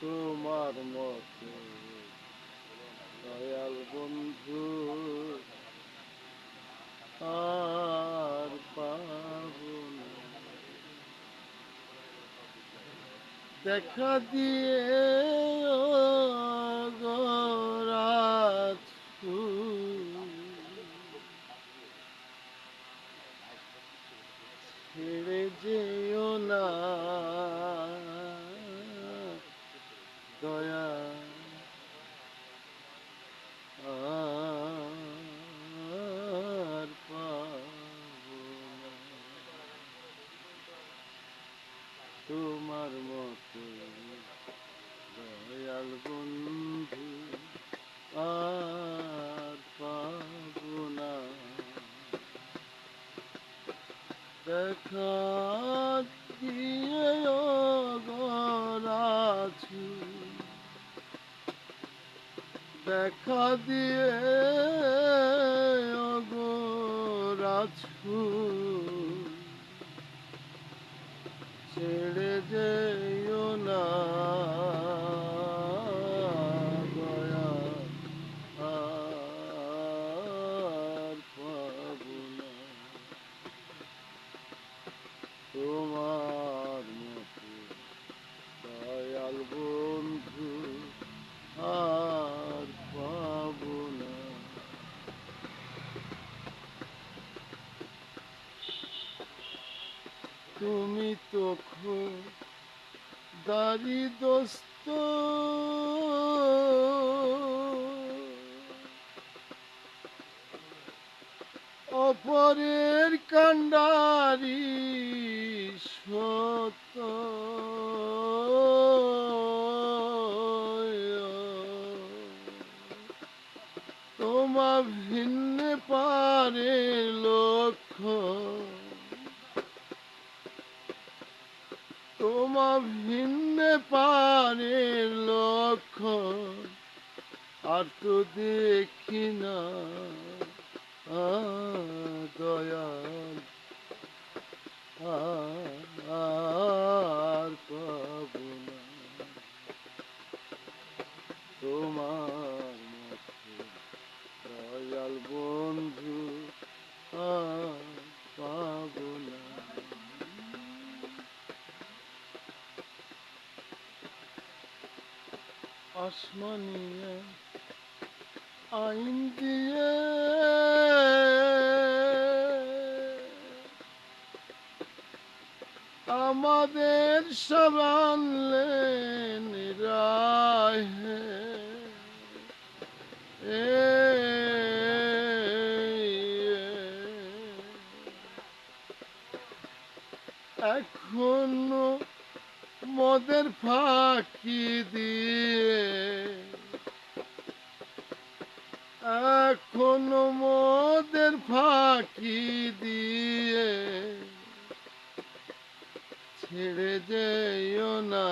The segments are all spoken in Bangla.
তোমার মতো দয়াল বন্ধু আর পাবো দেখা দিয়ে ও গোরাছু ছেড়ে যেও না দয়া আর পাবো না তোমার মতো দয়াল বন্ধু আর পাবো না। দেখা দিয়ে গরাছু দেখা দিয়ে গরাছু ছেড়ে যেও না দয়া আর পাবো তোমার তুমি তো দারি দোস্ত। অপরের কান্ডারি সত। তোমা ভিন্ন পারে লক্ষ্য। তোমা ভিন্ন পানির লক্ষ্য আর তো দেখি না আ, দয়াল আর পাবো না তোমার মতো দয়াল বন্ধু আর পাবো না আসমানিয়া আইন দিয়ে আমাদের সবানলেন রাহে এখনও মদের ফাঁকি দিয়ে। এখন মদের ফাঁকি দিয়ে। ছেড়ে যেও না।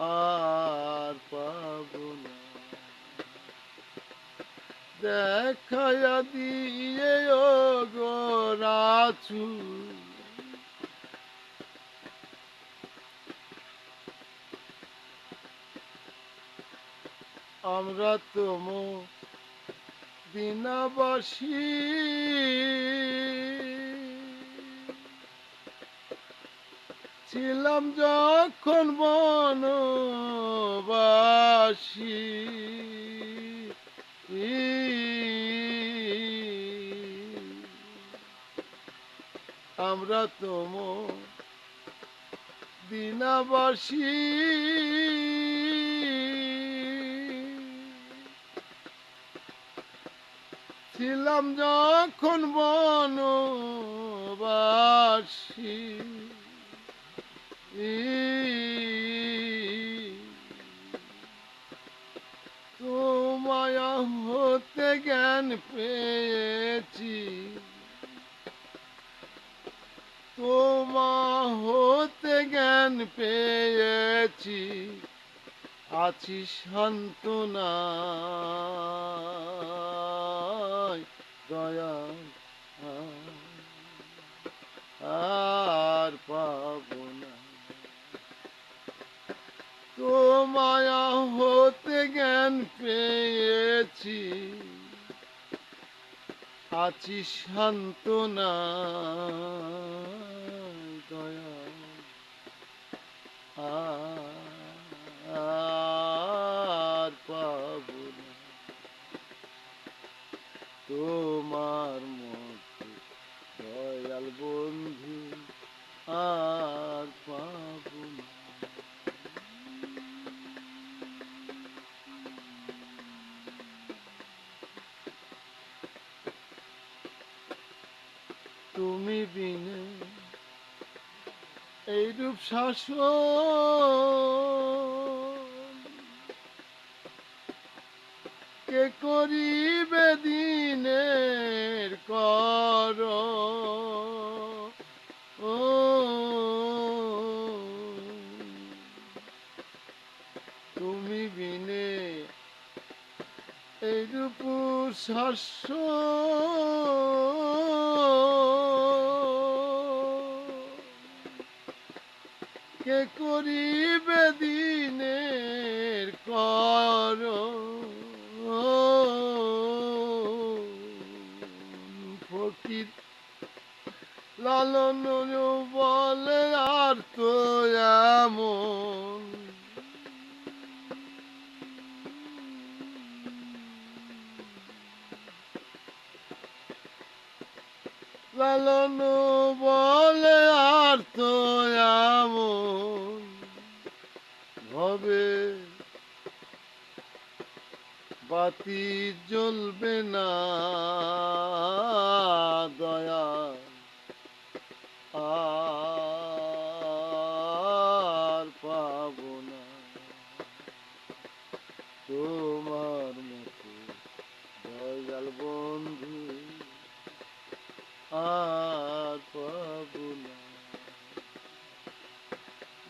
আর পাবো না। দেখায়া দিয়ে গোরাছু আমরা তোম দিনাবাসী। ছিলাম যখন বনবাসী। আমরা তোম দিনাবাসী। ছিলাম যখন বনবাসী। তোমার হতে জ্ঞান পেয়েছি। তোমা হতে জ্ঞান পেয়েছি। আছি শান্তনা দয়া আর পাব না তোমায়া হতে জ্ঞান পেয়েছি। আছি শান্তনা দয়া। আর পাব না তোমার মতো দয়াল বন্ধু আর পাব না তুমি বিনে এইরূপ শাসন কে করিবে দিনের কর? ও তুমি বিনে এইরূপ শাস্য কে করিবে দিনের কর? ফকির লালন বলে আর তো এমন লালন বলে আর তো হবে। বাতি জ্বলবে না দয়া।